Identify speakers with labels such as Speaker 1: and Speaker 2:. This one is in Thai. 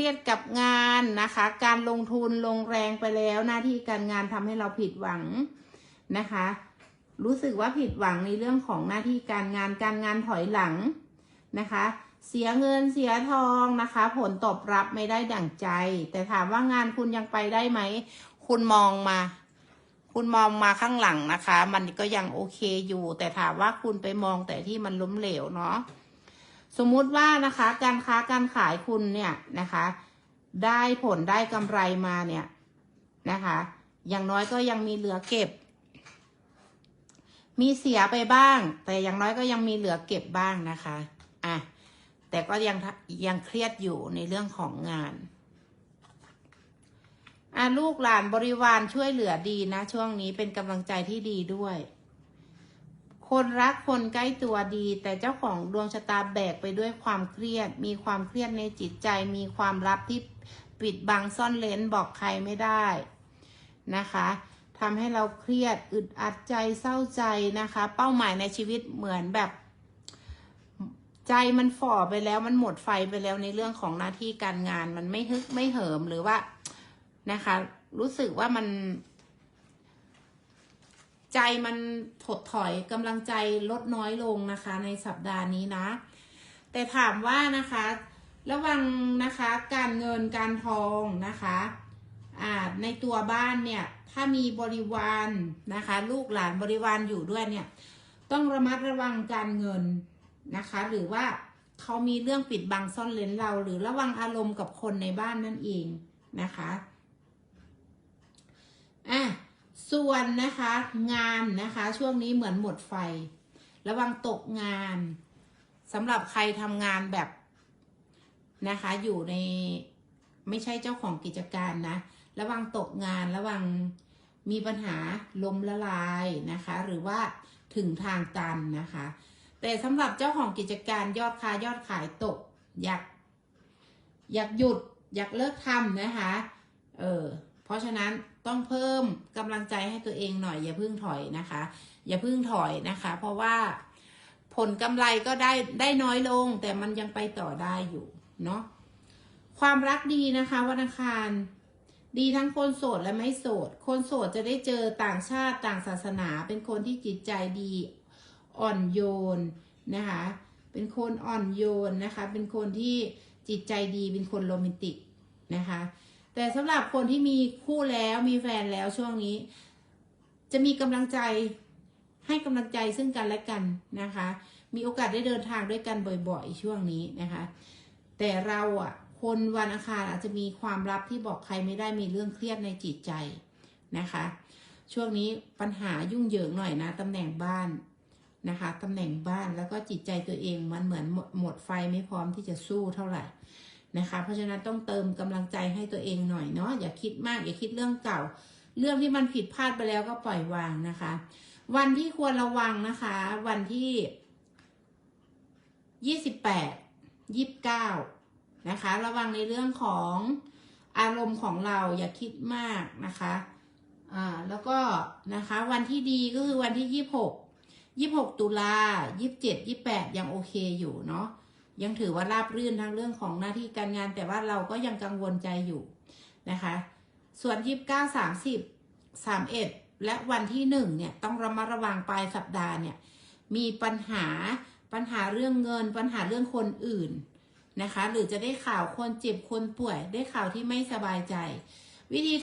Speaker 1: รียดกับงานนะคะ การลงทุนลงแรงไปแล้วหน้าที่การงานทำให้เราผิดหวังนะคะ รู้สึกว่าผิดหวังในเรื่องของหน้าที่การงานการงานถอยหลังนะคะ เสียเงินเสียทองนะคะ ผลตอบรับไม่ได้ดั่งใจ แต่ถามว่างานคุณยังไปได้ไหม คุณมองมา คุณมองมาข้างหลังนะคะ มันก็ยังโอเคอยู่ แต่ถามว่าคุณไปมองแต่ที่มันล้มเหลวเนาะ สมมุติว่านะคะ การค้าการขายคุณเนี่ยนะคะ ได้ผลได้กำไรมาเนี่ยนะคะ อย่างน้อยก็ยังมีเหลือเก็บ มีเสียไปบ้าง แต่อย่างน้อยก็ยังมีเหลือเก็บบ้างนะคะอะแต่ก็ยังยังเครียดอยู่ในเรื่องของงานอะลูกหลานบริวารช่วยเหลือดีนะ ช่วงนี้เป็นกำลังใจที่ดีด้วย คนรักคนใกล้ตัวดี แต่เจ้าของดวงชะตาแบกไปด้วยความเครียด มีความเครียดในจิตใจ มีความลับที่ปิดบังซ่อนเลนบอกใครไม่ได้นะคะทำให้เราเครียดอึดอัดใจเศร้าใจนะคะ เป้าหมายในชีวิตเหมือนแบบ ใจมันฝ่อไปแล้วมันหมดไฟไปแล้วในเรื่องของหน้าที่การงาน มันไม่ฮึกไม่เหิมหรือว่านะคะ รู้สึกว่ามัน ใจมันถดถอยกำลังใจลดน้อยลงนะคะ ในสัปดาห์นี้นะ แต่ถามว่านะคะ ระวังนะคะการเงินการทองนะคะอ่าในตัวบ้านเนี่ย ถ้ามีบริวารนะคะ ลูกหลานบริวารอยู่ด้วยเนี่ย ต้องระมัดระวังการเงินนะคะ หรือว่าเขามีเรื่องปิดบังซ่อนเลนเรา หรือระวังอารมณ์กับคนในบ้านนั่นเองนะคะอะ ส่วนนะคะงานนะคะช่วงนี้เหมือนหมดไฟ ระวังตกงานสำหรับใครทำงานแบบนะคะ อยู่ในไม่ใช่เจ้าของกิจการนะ ระวังตกงานระวังมีปัญหาล้มละลายนะคะ หรือว่าถึงทางตันนะคะ แต่สำหรับเจ้าของกิจการยอดค้ายอดขายตก อยาก อยากหยุด อยากเลิกทำนะคะ เออ เพราะฉะนั้นต้องเพิ่มกำลังใจให้ตัวเองหน่อย อย่าเพิ่งถอยนะคะ อย่าเพิ่งถอยนะคะ เพราะว่าผลกำไรก็ได้ได้น้อยลง แต่มันยังไปต่อได้อยู่เนาะความรักดีนะคะวันอังคารดีทั้งคนโสดและไม่โสด คนโสดจะได้เจอต่างชาติต่างศาสนา เป็นคนที่จิตใจดีอ่อนโยนนะคะ เป็นคนอ่อนโยนนะคะ เป็นคนที่จิตใจดี เป็นคนโรแมนติกนะคะ แต่สำหรับคนที่มีคู่แล้วมีแฟนแล้วช่วงนี้ จะมีกำลังใจให้กำลังใจซึ่งกันและกันนะคะ มีโอกาสได้เดินทางด้วยกันบ่อยๆ ช่วงนี้นะคะ แต่เราอะ คนวันอังคารอาจจะมีความลับที่บอกใครไม่ได้มีเรื่องเครียดในจิตใจนะคะ ช่วงนี้ปัญหายุ่งเหยิงหน่อยนะตำแหน่งบ้านนะคะตำแหน่งบ้านแล้วก็จิตใจตัวเองมันเหมือนหมดหมดไฟไม่พร้อมที่จะสู้เท่าไหร่ นะคะ เพราะฉะนั้นต้องเติมกำลังใจให้ตัวเองหน่อยเนาะอย่าคิดมากอย่าคิดเรื่องเก่า เรื่องที่มันผิดพลาดไปแล้วก็ปล่อยวางนะคะ วันที่ควรระวังนะคะ วันที่ยี่สิบแปดยี่สิบเก้านะคะ ระวังในเรื่องของอารมณ์ของเราอย่าคิดมากนะคะอ่าแล้วก็นะคะ วันที่ดีก็คือวันที่ยี่หกยี่หกตุลายี่สิบเจ็ดยี่แปดยังโอเคอยู่เนาะ ยังถือว่าราบรื่นทั้งเรื่องของหน้าที่การงาน แต่ว่าเราก็ยังกังวลใจอยู่นะคะ ส่วนยี่สิบเก้าสามสิบสามเอ็ดและวันที่หนึ่งเนี่ยต้องระมัดระวังปลายสัปดาห์เนี่ยมีปัญหาปัญหาเรื่องเงิน ปัญหาเรื่องคนอื่นนะคะ หรือจะได้ข่าวคนเจ็บคนป่วยได้ข่าวที่ไม่สบายใจ วิธี